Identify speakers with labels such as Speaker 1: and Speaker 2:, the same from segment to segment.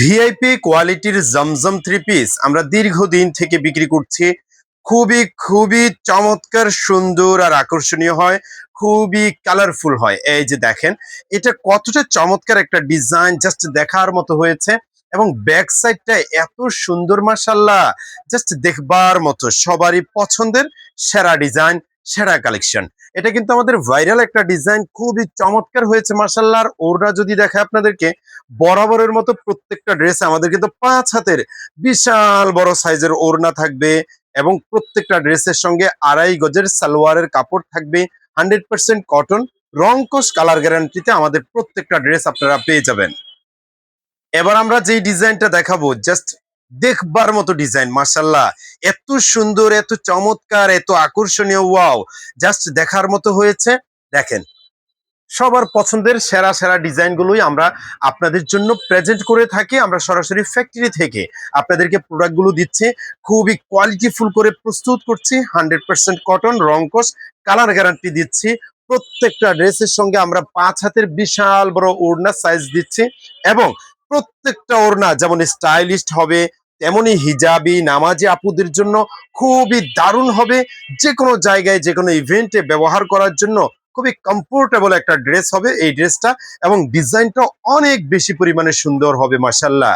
Speaker 1: VIP কোয়ালিটির জমজম three piece আমরা দীর্ঘদিন থেকে বিক্রি করছি। খুবই খুবই চমৎকার, সুন্দর আর আকর্ষণীয় হয়। খুবই কালারফুল হয়। এই যে দেখেন, এটা কতটা চমৎকার একটা ডিজাইন জাস্ট দেখার মতো হয়েছে এবং ব্যাক সাইডটা এত সুন্দর মাসাল্লাহ জাস্ট দেখবার মতো, সবারই পছন্দের সেরা ডিজাইন সেরা কালেকশন এটা কিন্তু আমাদের ভাইরাল একটা ডিজাইন খুবই চমৎকার হয়েছে আর ওরা যদি দেখে আপনাদেরকে, বরাবরের মতো প্রত্যেকটা ড্রেস আমাদের কিন্তু পাঁচ হাতের বিশাল বড় সাইজের ওড়না থাকবে এবং প্রত্যেকটা ড্রেসের সঙ্গে আড়াই গজের সালোয়ারের কাপড় থাকবে। হান্ড্রেড পার্সেন্ট কটন রংকশ কালার গ্যারান্টিতে আমাদের প্রত্যেকটা ড্রেস আপনারা পেয়ে যাবেন। এবার আমরা যেই ডিজাইনটা দেখাবো জাস্ট দেখবার মতো ডিজাইন মার্শাল্লাহ এত সুন্দর, এত চমৎকার, এত আকর্ষণীয় ওয়াও জাস্ট দেখার মতো হয়েছে। দেখেন, সবার পছন্দের সেরা সেরা ডিজাইনগুলোই আমরা আপনাদের জন্য প্রেজেন্ট করে থাকি। আমরা সরাসরি ফ্যাক্টরি থেকে আপনাদেরকে প্রোডাক্টগুলো দিচ্ছি। খুবই কোয়ালিটিফুল করে প্রস্তুত করছি। হান্ড্রেড পার্সেন্ট কটন রংকস কালার গ্যারান্টি দিচ্ছি। প্রত্যেকটা ড্রেসের সঙ্গে আমরা পাঁচ হাতের বিশাল বড় ওড়না সাইজ দিচ্ছি। এবং প্রত্যেকটা ওড়না যেমন স্টাইলিস্ট হবে তেমনি হিজাবি নামাজি আপুদের জন্য খুবই দারুণ হবে। যে কোনো জায়গায় যে কোনো ইভেন্টে ব্যবহার করার জন্য খুবই কমফোর্টেবল একটা ড্রেস হবে এই ড্রেসটা এবং ডিজাইনটা অনেক বেশি পরিমাণে সুন্দর হবে মাসাল্লাহ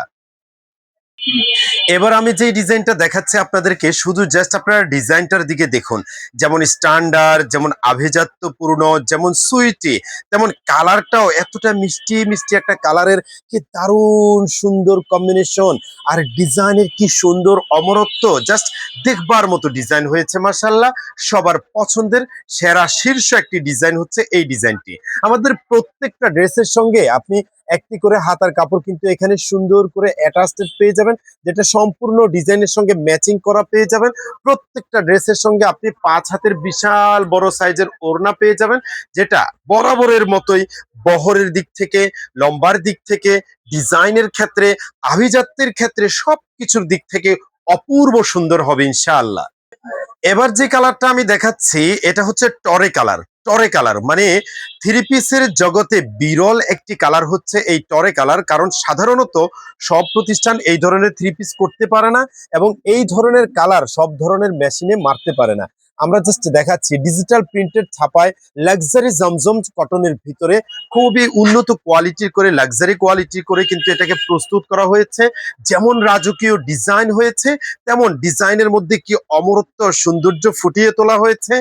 Speaker 1: এবার আমি যে ডিজাইনটা দেখাচ্ছি আপনাদেরকে, শুধু জাস্ট আপনারা ডিজাইনটার দিকে দেখুন। যেমন স্ট্যান্ডার্ড যেমন আভিজাত্যপূর্ণ যেমন সুইটি, তেমন কালারটাও এতটা মিষ্টি মিষ্টি একটা কালারের কি দারুণ সুন্দর কম্বিনেশন আর ডিজাইনের কি সুন্দর অমরত্ব জাস্ট দেখবার মতো ডিজাইন হয়েছে মাসাল্লাহ সবার পছন্দের সেরা শীর্ষ একটি ডিজাইন হচ্ছে এই ডিজাইনটি। আমাদের প্রত্যেকটা ড্রেসের সঙ্গে আপনি একটি করে হাতার কাপড় কিন্তু এখানে সুন্দর করে অ্যাটাচড পেয়ে যাবেন। যেটা সম্পূর্ণ ডিজাইনের সঙ্গে ম্যাচিং করা পেয়ে যাবেন। প্রত্যেকটা ড্রেসের সঙ্গে আপনি পাঁচ হাতের বিশাল বড় সাইজের ওড়না পেয়ে যাবেন, যেটা বরাবরের মতোই বহরের দিক থেকে, লম্বার দিক থেকে, ডিজাইনের ক্ষেত্রে, আভিজাত্যের ক্ষেত্রে সবকিছুর দিক থেকে অপূর্ব সুন্দর হবে ইনশাআল্লাহ। এবার যে কালারটা আমি দেখাচ্ছি, এটা হচ্ছে টরে কালার। টরে কালার। মানে থ্রি পিসের জগতে বিরল একটি কালার হচ্ছে এই টরে কালার, কারণ সাধারণত সব প্রতিষ্ঠান এই ধরনের থ্রি পিস করতে পারে না এবং এই ধরনের কালার সব ধরনের মেশিনে মারতে পারে না। আমরা জাস্ট দেখাচ্ছি ডিজিটাল প্রিন্টের ছাপায় লাক্সারি জমজম কটনের ভিতরে খুবই উন্নত কোয়ালিটির করে লাক্সারি কোয়ালিটি করে কিন্তু এটাকে প্রস্তুত করা হয়েছে। যেমন রাজকীয় ডিজাইন হয়েছে, তেমন ডিজাইনের মধ্যে কি অমরত্ব সৌন্দর্য ফুটিয়ে তোলা হয়েছে।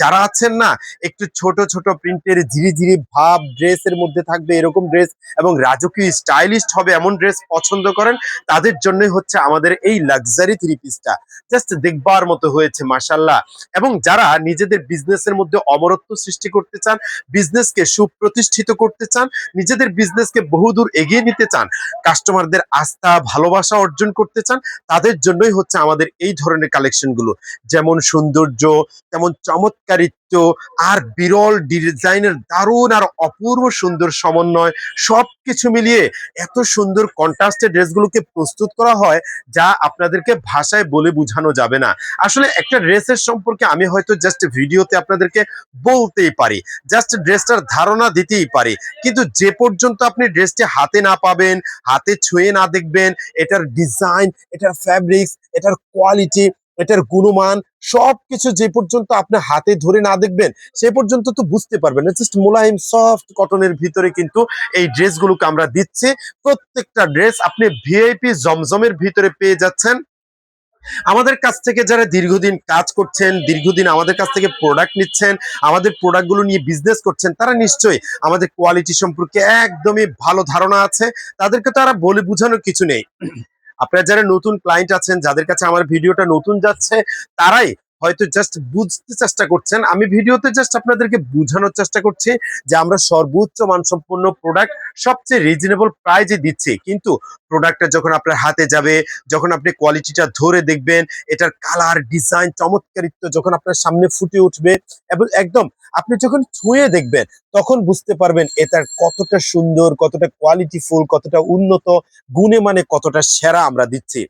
Speaker 1: যারা আছেন না, একটু ছোট ছোট প্রিন্টের ধীরে ধীরে ভাব ড্রেসের মধ্যে থাকবে এরকম ড্রেস এবং রাজকীয় স্টাইলিস্ট হবে এমন ড্রেস পছন্দ করেন, তাদের জন্যই হচ্ছে আমাদের এই লাক্সারি থ্রি পিসটা জাস্ট দেখবার মতো হয়েছে মাসাল্লাহ এবং যারা নিজেদের বিজনেসের মধ্যে অমরত্ব সৃষ্টি করতে চান বিজনেসকে সুপ্রতিষ্ঠিত করতে চান, নিজেদের বিজনেসকে বহুদূর এগিয়ে নিতে চান কাস্টমারদের আস্থা, ভালোবাসা অর্জন করতে চান, তাদের জন্যই হচ্ছে আমাদের এই ধরনের কালেকশনগুলো যেমন সৌন্দর্য, তেমন চমৎকারিত্ব আর বিরল ডিজাইনের দারুণ আর অপূর্ব সুন্দর সমন্বয় সব কিছু মিলিয়ে এত সুন্দর কন্ট্রাস্টের ড্রেসগুলোকে প্রস্তুত করা হয় যা আপনাদেরকে ভাষায় বলে বোঝানো যাবে না। আসলে একটা ড্রেসের সম্পর্কে আমি হয়তো জাস্ট ভিডিওতে আপনাদেরকে বলতেই পারি। জাস্ট ড্রেসটার ধারণা দিতেই পারি। কিন্তু যে পর্যন্ত আপনি ড্রেসটি হাতে না পাবেন, হাতে ছুঁয়ে না দেখবেন, এটার ডিজাইন এটার ফ্যাব্রিক্স এটার কোয়ালিটি এটার গুণমান সবকিছু যে পর্যন্ত আপনি হাতে ধরে না দেখবেন, সে পর্যন্ত তো বুঝতে পারবেন। না জাস্ট মোলায়েম সফট কটনের ভিতরে কিন্তু এই ড্রেসগুলোকে আমরা দিচ্ছি। প্রত্যেকটা ড্রেস আপনি ভিআইপি জমজমের ভিতরে পেয়ে যাচ্ছেন। আমাদের কাছ থেকে যারা দীর্ঘদিন কাজ করছেন, দীর্ঘদিন আমাদের কাছ থেকে প্রোডাক্ট নিচ্ছেন, আমাদের প্রোডাক্টগুলো নিয়ে বিজনেস করছেন, তারা নিশ্চয়ই আমাদের কোয়ালিটি সম্পর্কে একদমই ভালো ধারণা আছে। তাদেরকে তারা বলে বোঝানোর কিছু নেই। আপনারা যারা নতুন ক্লায়েন্ট আছেন যাদের কাছে আমার ভিডিওটা নতুন যাচ্ছে তারাই হয়তো জাস্ট বুঝতে চেষ্টা করছেন। আমি ভিডিওতে জাস্ট আপনাদেরকে বোঝানোর চেষ্টা করছি যে আমরা সর্বোচ্চ মানসম্পন্ন প্রোডাক্ট সবচেয়ে রিজনেবল প্রাইজে দিচ্ছি। কিন্তু প্রোডাক্টটা যখন আপনার হাতে যাবে, যখন আপনি কোয়ালিটিটা ধরে দেখবেন, এটার কালার ডিজাইন চমৎকারিত্ব যখন আপনার সামনে ফুটে উঠবে, এবং একদম আপনি যখন ছুঁয়ে দেখবেন, তখন বুঝতে পারবেন এটার কতটা সুন্দর, কতটা কোয়ালিটিফুল কতটা উন্নত, গুণে মানে কতটা সেরা আমরা দিচ্ছি।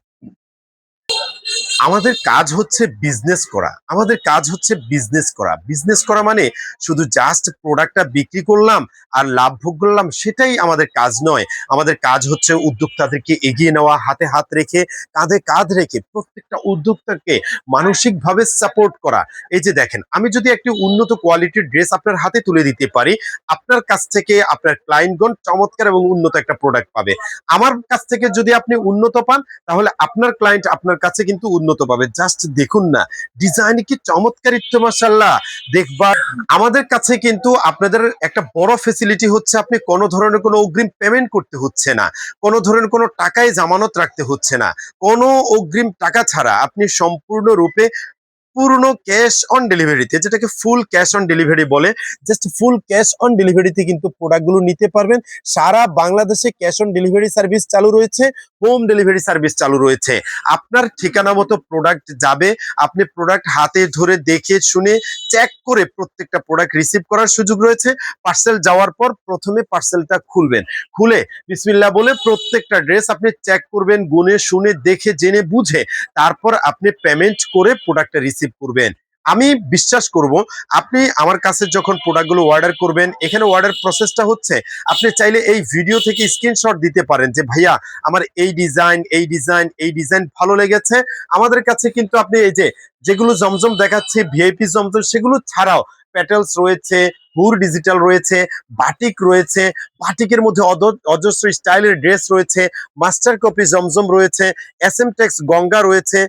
Speaker 1: আমাদের কাজ হচ্ছে বিজনেস করা। আমাদের কাজ হচ্ছে বিজনেস করা। বিজনেস করা মানে শুধু জাস্ট প্রোডাক্টটা বিক্রি করলাম আর লাভ ভোগ করলাম, সেটাই আমাদের কাজ নয়। আমাদের কাজ হচ্ছে উদ্যোক্তাদেরকে এগিয়ে নেওয়া, হাতে হাত রেখে, কাঁধে কাঁধ রেখে প্রত্যেকটা উদ্যোক্তাকে মানসিকভাবে সাপোর্ট করা। এই যে দেখেন, আমি যদি একটি উন্নত কোয়ালিটির ড্রেস আপনার হাতে তুলে দিতে পারি, আপনার কাছ থেকে আপনার ক্লায়েন্টগণ চমৎকার এবং উন্নত একটা প্রোডাক্ট পাবে। আমার কাছ থেকে যদি আপনি উন্নত পান, তাহলে আপনার ক্লায়েন্ট আপনার কাছে কিন্তু উন্নত পাবে। জাস্ট দেখুন না। ডিজাইন কি চমৎকারিত্ব মাসাল্লাহ দেখবার, আমাদের কাছে কিন্তু আপনাদের একটা বড় ফেসিলিটি হচ্ছে আপনি কোনো ধরনের কোনো অগ্রিম পেমেন্ট করতে হচ্ছে না। কোনো ধরনের কোনো টাকায় জামানত রাখতে হচ্ছে না। কোনো অগ্রিম টাকা ছাড়া আপনি সম্পূর্ণ রূপে পূর্ণ ক্যাশ অন ডেলিভারিতে যেটাকে ফুল ক্যাশ অন ডেলিভারি বলে জাস্ট ফুল ক্যাশ অন ডেলিভারিতে কিন্তু প্রোডাক্টগুলো নিতে পারবেন। সারা বাংলাদেশে ক্যাশ অন ডেলিভারি সার্ভিস চালু রয়েছে হোম ডেলিভারি সার্ভিস চালু রয়েছে। আপনার ঠিকানা মতো প্রোডাক্ট যাবে, আপনি প্রোডাক্ট হাতে ধরে দেখে শুনে চেক করে প্রত্যেকটা প্রোডাক্ট রিসিভ করার সুযোগ রয়েছে। পার্সেল যাওয়ার পর প্রথমে পার্সেলটা খুলবেন। খুলে বিসমিল্লা বলে প্রত্যেকটা ড্রেস আপনি চেক করবেন, গুনে শুনে দেখে জেনে বুঝে, তারপর আপনি পেমেন্ট করে প্রোডাক্টটা রিসিভ করবেন। আমি বিশ্বাস করব, আপনি আমার কাছে যখন প্রোডাক্টগুলো অর্ডার করবেন, এখানে অর্ডার প্রসেসটা হচ্ছে, আপনি চাইলে এই ভিডিও থেকে স্ক্রিনশট দিতে পারেন যে, ভাইয়া, আমার এই ডিজাইন এই ডিজাইন এই ডিজাইন ভালো লেগেছে। আমাদের কাছে কিন্তু আপনি এই যে, যেগুলো জমজম দেখাচ্ছে ভিআইপি জমজম, সেগুলো ছাড়াও প্যাটেলস রয়েছে, হুর ডিজিটাল রয়েছে বাটিক রয়েছে বাটিকের মধ্যে অজস্র স্টাইলের ড্রেস রয়েছে মাস্টার কপি জমজম রয়েছে এস এম টেক্স গঙ্গা রয়েছে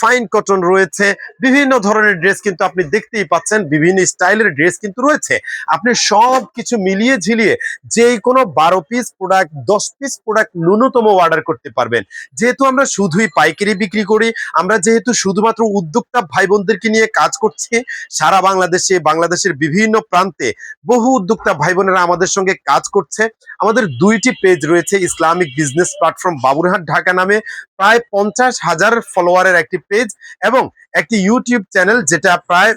Speaker 1: ফাইন কটন রয়েছে, বিভিন্ন ধরনের ড্রেস কিন্তু আপনি দেখতেই পাচ্ছেন, বিভিন্ন স্টাইলের ড্রেস কিন্তু রয়েছে। আপনি সব কিছু মিলিয়ে ঝিলিয়ে যে কোনো বারো পিস প্রোডাক্ট দশ পিস প্রোডাক্ট ন্যূনতম অর্ডার করতে পারবেন। যেহেতু আমরা শুধুই পাইকারি বিক্রি করি, আমরা যেহেতু শুধুমাত্র উদ্যোক্তা ভাই বোনদেরকে নিয়ে কাজ করছি, সারা বাংলাদেশে, বাংলাদেশের বিভিন্ন প্রান্তে বহু উদ্যোক্তা ভাই বোনেরা আমাদের সঙ্গে কাজ করছে। আমাদের দুইটি পেজ রয়েছে Islamic business platform Baburhat, Dhaka নামে। প্রায় পঞ্চাশ হাজার ফলোয়ারের একটি পেজ এবং একটি ইউটিউব চ্যানেল যেটা প্রায়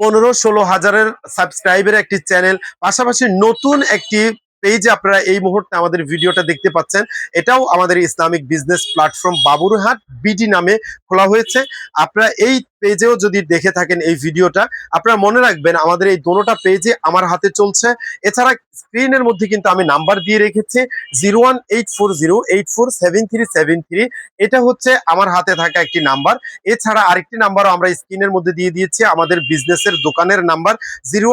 Speaker 1: পনেরো ষোলো হাজারের সাবস্ক্রাইবের একটি চ্যানেল পাশাপাশি নতুন একটি পেজে আপনারা এই মুহূর্তে আমাদের ভিডিওটা দেখতে পাচ্ছেন। এটাও আমাদের Islamic business platform Baburhat BD নামে খোলা হয়েছে। আপনারা এই পেজেও যদি দেখে থাকেন এই ভিডিওটা, আপনারা মনে রাখবেন আমাদের এই দোনোটা পেজে আমার হাতে চলছে। এছাড়া স্ক্রিনের মধ্যে কিন্তু আমি নাম্বার দিয়ে রেখেছি, জিরো এটা হচ্ছে আমার হাতে থাকা একটি নাম্বার। এছাড়া আরেকটি নাম্বারও আমরা স্ক্রিনের মধ্যে দিয়ে দিয়েছি, আমাদের বিজনেসের দোকানের নাম্বার, জিরো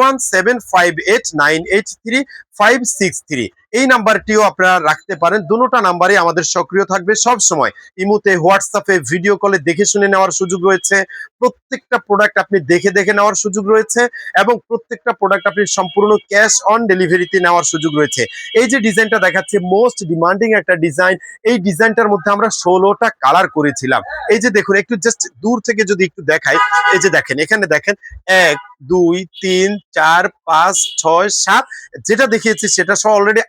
Speaker 1: এই নাম্বারটিও আপনারা রাখতে পারেন। দুটোটা নাম্বারে আমাদের সক্রিয় থাকবে সব সময় ইমুতে, হোয়াটসঅ্যাপে, ভিডিও কলে দেখে শুনে নেওয়ার সুযোগ রয়েছে। প্রত্যেকটা প্রোডাক্ট আপনি দেখে দেখে নেওয়ার সুযোগ রয়েছে এবং প্রত্যেকটা প্রোডাক্ট আপনি সম্পূর্ণ ক্যাশ অন ডেলিভারিতে নেওয়ার সুযোগ রয়েছে। এই যে ডিজাইনটা দেখাচ্ছে, মোস্ট ডিমান্ডিং একটা ডিজাইন। এই ডিজাইনটার মধ্যে আমরা ষোলোটা কালার করেছিলাম। এই যে দেখুন, একটু জাস্ট দূর থেকে যদি একটু দেখাই, এই যে দেখেন, এখানে দেখেন, এক দুই তিন চার পাঁচ ছয় সাত যেটা দেখিয়েছি সেটা সহ অলরেডি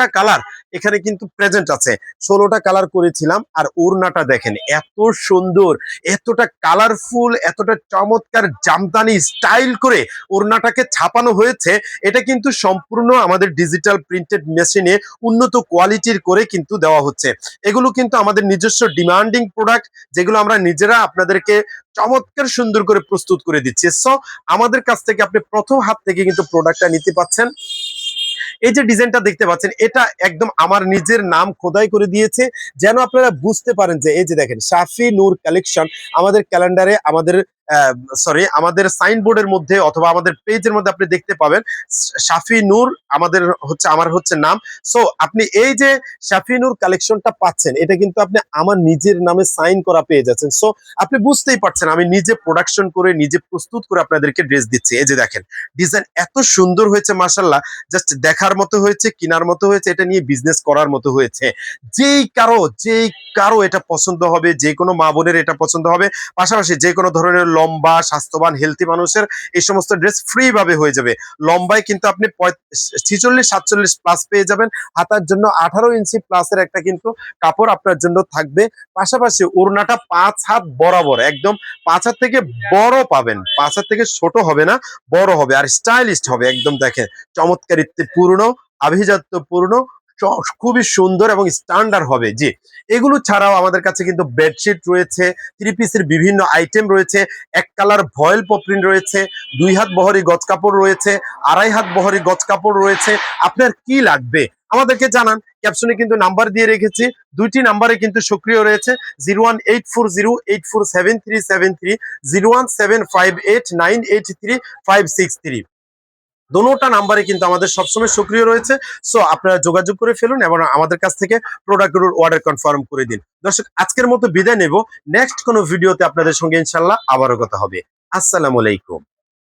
Speaker 1: আটটা কালার এখানে কিন্তু প্রেজেন্ট আছে। ষোলোটা কালার করেছিলাম আর ওড়নাটা দেখেন, এত সুন্দর, এতটা কালারফুল এতটা চমৎকার, জামদানি স্টাইল করে ওড়নাটাকে ছাপানো হয়েছে। এটা কিন্তু সম্পূর্ণ আমাদের ডিজিটাল প্রিন্টেড মেশিনে উন্নত কোয়ালিটির করে কিন্তু দেওয়া হচ্ছে। এগুলো কিন্তু আমাদের নিজস্ব ডিমান্ডিং প্রোডাক্ট যেগুলো আমরা নিজেরা আপনাদেরকে চমৎকার সুন্দর করে প্রস্তুত করে দিচ্ছি। সো আমাদের কাছ থেকে আপনি প্রথম হাত থেকে কিন্তু প্রোডাক্টটা নিতে পাচ্ছেন। এই যে ডিজাইনটা দেখতে পাচ্ছেন, এটা একদম আমার নিজের নাম খোদাই করে দিয়েছে। যেন আপনারা বুঝতে পারেন যে, এই যে দেখেন সাফি নূর কালেকশন আমাদের ক্যালেন্ডারে আমাদের সরি আমাদের সাইনবোর্ডের মধ্যে অথবা আমাদের পেজের মধ্যে আপনি দেখতে পাবেন শাফি নূর আমাদের হচ্ছে, আমার হচ্ছে নাম। সো আপনি এই যে শাফি নূর কালেকশনটা পাচ্ছেন, এটা কিন্তু আপনি আমার নিজের নামে সাইন করা পেয়ে যাচ্ছেন। সো আপনি বুঝতেই পারছেন, আমি নিজে প্রোডাকশন করে, নিজে প্রস্তুত করে আপনাদেরকে ড্রেস দিচ্ছি। এই যে দেখেন ডিজাইন এত সুন্দর হয়েছে মাসাল্লাহ জাস্ট দেখার মতো হয়েছে, কেনার মতো হয়েছে, এটা নিয়ে বিজনেস করার মতো হয়েছে। যেই কারও যেই কারও এটা পছন্দ হবে যে কোনো মা বোনের এটা পছন্দ হবে। পাশাপাশি যে কোনো ধরনের লম্বা, স্বাস্থ্যবান হেলথি মানুষের এই সমস্ত ড্রেস ফ্রি ভাবে হয়ে যাবে। লম্বায় কিন্তু আপনি ছিচল্লিশ, সাতচল্লিশ প্লাস পেয়ে যাবেন। হাতার জন্য আঠারো ইঞ্চি প্লাসের একটা কিন্তু কাপড় আপনার জন্য থাকবে। পাশাপাশি ওড়নাটা পাঁচ হাত বরাবর, একদম পাঁচ হাত থেকে বড় পাবেন। পাঁচ হাত থেকে ছোট হবে না, বড় হবে। আর স্টাইলিস্ট হবে, একদম দেখেন। চমৎকারিত্বে পূর্ণ আভিজাত্য পূর্ণ চ- খুবই সুন্দর এবং স্ট্যান্ডার্ড হবে। জি, এগুলো ছাড়াও আমাদের কাছে কিন্তু বেডশিট রয়েছে থ্রি পিসের বিভিন্ন আইটেম রয়েছে, এক কালার ভয়েল পপ্রিন রয়েছে, দুই হাত বহরি গজ কাপড় রয়েছে, আড়াই হাত বহরি গজ কাপড় রয়েছে। আপনার কি লাগবে? আমাদেরকে জানান। ক্যাপশনে কিন্তু নাম্বার দিয়ে রেখেছি। দুইটি নাম্বারে কিন্তু সক্রিয় রয়েছে। Zero one eight four zero eight four seven three seven three zero one seven five eight nine eight three five six three দোনোটা নাম্বারে কিন্তু আমাদের সবসময় সক্রিয় রয়েছে। সো আপনারা যোগাযোগ করে ফেলুন এবং আমাদের কাছ থেকে প্রোডাক্টগুলোর অর্ডার কনফার্ম করে দিন। দর্শক, আজকের মতো বিদায় নেব। নেক্সট কোনো ভিডিওতে আপনাদের সঙ্গে ইনশাল্লাহ আবারও কথা হবে। আসসালামু আলাইকুম।